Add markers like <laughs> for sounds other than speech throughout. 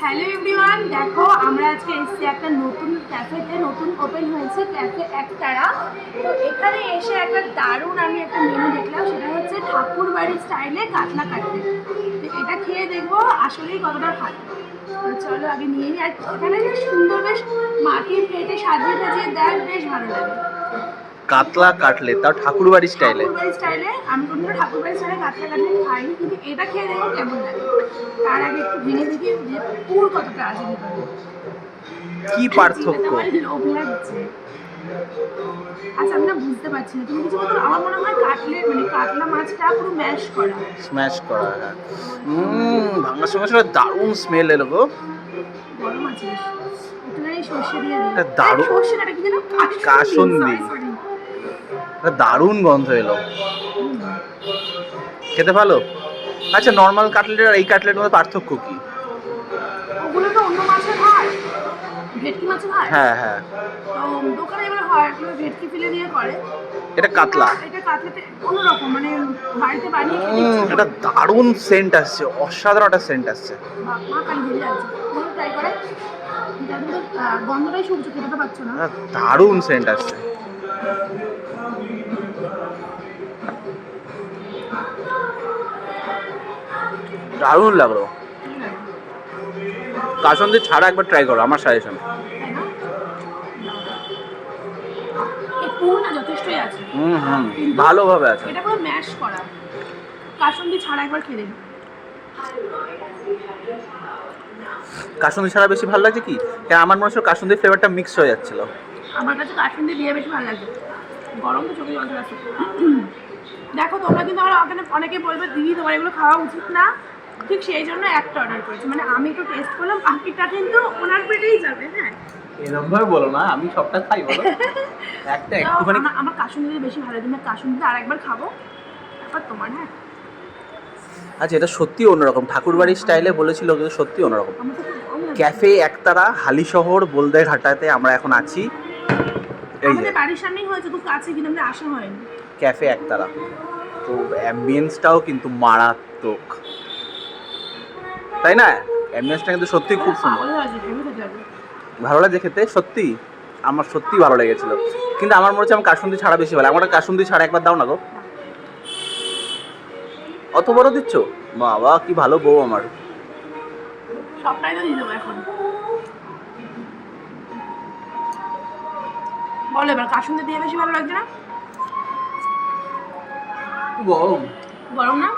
Hello everyone দেখো, আমরা আজকে এসেছি একটা নতুন ক্যাফেতে, নতুন ওপেন হয়েছে ক্যাফে একতারা। তো এখানে এসে একটা দারুণ আমি একটা মেনু দেখলাম, সেটা হচ্ছে ঠাকুর বাড়ির স্টাইলে কাতলা কাটলেট তো এটা খেয়ে দেখব, আসলেই কতটা ভালো। চলো আগে নিয়ে নিই। আর এখানে বেশ সুন্দর বেশ মাটির প্লেটে সাজিয়ে সাজিয়ে দেখ, বেশ ভালো লাগে। কাতলা কাটলে তাও ঠাকুরবাড়ি স্টাইলে স্টাইলে আমি ঠাকুরবাড়ি স্টাইলে কাতলা খাইনি কিন্তু এটা খেয়ে দেখো কেমন লাগে। তার আগে একটু ভেঙে দেখি যে পুর কতটা আছে কি পার্থক্য? লোভ লাগছে। আচ্ছা আমি না বুঝতে পারছি না। তুমি কিছু বলছো আমার মনে হয় কাটলেট মানে কাতলা মাছটা পুরো ম্যাশ করা। স্ম্যাশ করা হ্যাঁ। হুম ভাঙার সঙ্গে সঙ্গে দারুণ স্মেল এলো গো। গরম আছে বেশ। একটুখানি সর্ষে দিয়ে দিই। দারুণ- আরে সর্ষে না, কি যেন কাসুন্দি। দারুণ গন্ধ এলো। খেতে ভালো? আচ্ছা নর্মাল কাটলেট আর এই কাটলেটের মধ্যে পার্থক্য কি? ওগুলো তো অন্য মাছের হয় ভেটকি মাছের হয় হ্যাঁ। হ্যাঁ দোকানে এবার হয় ভেটকি ফেলে দিয়ে করে। এটা কাতলা? এটা কাতলাতে অন্যরকম মানে বাড়িতে বানিয়ে এটা দারুণ সেন্ট আসছে অসাধারণ একটা সেন্ট আসছে। মা মা কালি বেরিয়ে যাচ্ছে। ট্রাই করে। যাতে তো, আহ, গন্ধটাই শুনছো খেতে পাচ্ছ না। দারুণ সেন্ট আসছে। দারুণ লাগল। কাসন্দি ছাড়া একবার ট্রাই করো আমার সাজেশন যথেষ্টই আছে। হুম হুম ভালোভাবে আছে। এটা পুরো ম্যাশ করা। কাসন্দি ছাড়া একবার খেয়ে দেখি কাসন্দি ছাড়া বেশি ভালো লাগছে কি? কেন আমার মনে হচ্ছে কাসন্দির ফ্লেভারটা মিক্স হয়ে যাচ্ছিল। আমার কাছে কাসন্দি দিয়ে বেশি ভালো লাগে গরম তো চোখে জল চলে দেখো তোমরা কিন্তু আমার ওখানে অনেকে বলবে দিদি তোমার এগুলো খাওয়া উচিত না। ঠিক সেই জন্য একটা অর্ডার করেছি। মানে আমি একটু টেস্ট করলাম বাকিটা কিন্তু ওনার পেটেই যাবে হ্যাঁ। এরকম ভাবে বলো না আমি সবটা খাই বলো। <laughs> একটা একটুখানি আমার- আমার বেশি ভালো লাগে আরেকবার খাব। তারপর তোমার হ্যাঁ। আচ্ছা এটা সত্যি অন্যরকম। ঠাকুরবাড়ির স্টাইলে বলেছিল কিন্তু সত্যি অন্যরকম। আমার। ক্যাফে একতারা হালিশহর বলদে ঘাটাতে আমরা এখন আছি। এই যে। আমাদের বাড়ির সামনেই হয়েছে খুব কাছে কিন্তু আমাদের আসা হয়নি। ক্যাফে একতারা। তো অ্যাম্বিয়েন্সটাও কিন্তু মারাত্মক। তাই না? অ্যাম্বিয়েন্সটা কিন্তু সত্যি খুব সুন্দর। ভালো লাগে খেতে? সত্যি? আমার সত্যি ভালো লেগেছিল। কিন্তু আমার মনে হচ্ছে আমার কাসুন্দি ছাড়া বেশি ভালো আমার কাসুন্দি ছাড়া একবার দাও না গো। অত বড় দিচ্ছ? বাবা কি ভালো বউ আমার। সবটাই তো দিয়ে দেবো এখন। বলো এবার কাসুন্দি দিয়ে বেশি ভালো লাগছে না? গরম। গরম না?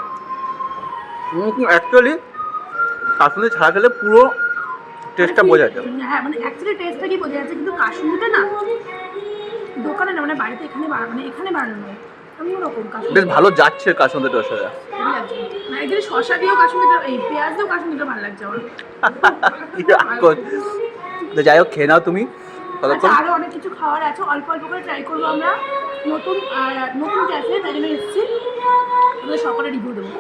অ্যাকচুয়ালি কাসুন্দি ছাড়া খেলে পুরো টেস্টটা বোঝা যায়। হ্যাঁ মানে অ্যাকচুয়ালি টেস্টটা কি বোঝা যাচ্ছে? কিন্তু কাশ্মীরটা না দোকানে না মানে বাড়িতে এখানে মানে এখানে বানানো অন্যরকম কাসুন্দি বেশ ভালো যাচ্ছে কাসুন্দিটার সাথে হেভি লাগছে। মানে শশা দিয়েও কাসুন্দিটা এই পেঁয়াজ দিয়েও কাসুন্দিটা ভালো লাগছে আমার? তো যাই হোক খেয়ে নাও তুমি। আচ্ছা আরও অনেক কিছু খাওয়ার আছে। অল্প অল্প করে ট্রাই করব আমরা। নতুন আর নতুন ক্যাফে তাই জন্য এসেছি। সকলে রিভিউ দেবো।